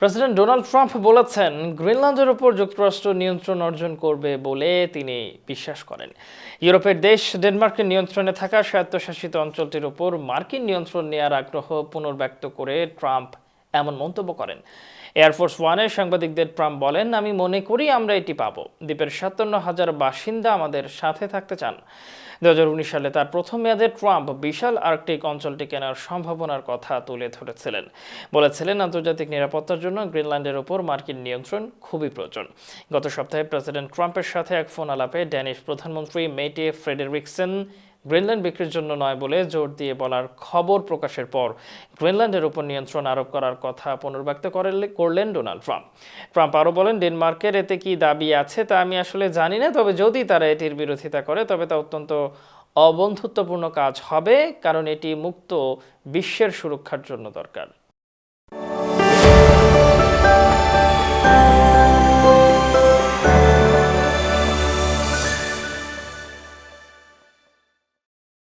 President Donald Trump বলেছেন, গ্রিনল্যান্ডের উপর যুক্তরাষ্ট্র নিয়ন্ত্রণ অর্জন করবে বলে তিনি বিশ্বাস করেন। ইউরোপের দেশ ডেনমার্কের নিয়ন্ত্রণে থাকা স্বায়ত্তশাসিত অঞ্চলটির উপর মার্কিন নিয়ন্ত্রণ নেয়ার আগ্রহ পুনর্ব্যক্ত করে ট্রাম্প এমন মন্তব্য করেন। এয়ারফোর্স ওয়ানে সাংবাদিকদের ট্রাম্প বলেন, আমি মনে করি আমরা এটি পাবো। দ্বীপের সাতান্ন হাজার বাসিন্দা আমাদের সাথে থাকতে চান। দু সালে তার প্রথম মেয়াদে ট্রাম্প বিশাল আর্কটিক অঞ্চলটি কেনার সম্ভাবনার কথা তুলে ধরেছিলেন। বলেছিলেন, আন্তর্জাতিক নিরাপত্তার জন্য গ্রিনল্যান্ডের উপর মার্কিন নিয়ন্ত্রণ খুবই প্রয়োজন। গত সপ্তাহে প্রেসিডেন্ট ট্রাম্পের সাথে এক ফোন আলাপে ড্যানিশ প্রধানমন্ত্রী মেটে ফ্রেডেরিকসেন গ্রিনল্যান্ড বিক্রির জন্য নয় বলে জোর দিয়ে বলার খবর প্রকাশের পর গ্রিনল্যান্ডের উপর নিয়ন্ত্রণ আরোপ করার কথা পুনর্ব্যক্ত করলেন ডোনাল্ড ট্রাম্প। ট্রাম্প আরও বলেন, ডেনমার্কের এতে কি দাবি আছে তা আমি আসলে জানি না। তবে যদি তারা এটির বিরোধিতা করে, তবে তা অত্যন্ত অবন্ধুত্বপূর্ণ কাজ হবে। কারণ এটি মুক্ত বিশ্বের সুরক্ষার জন্য দরকার।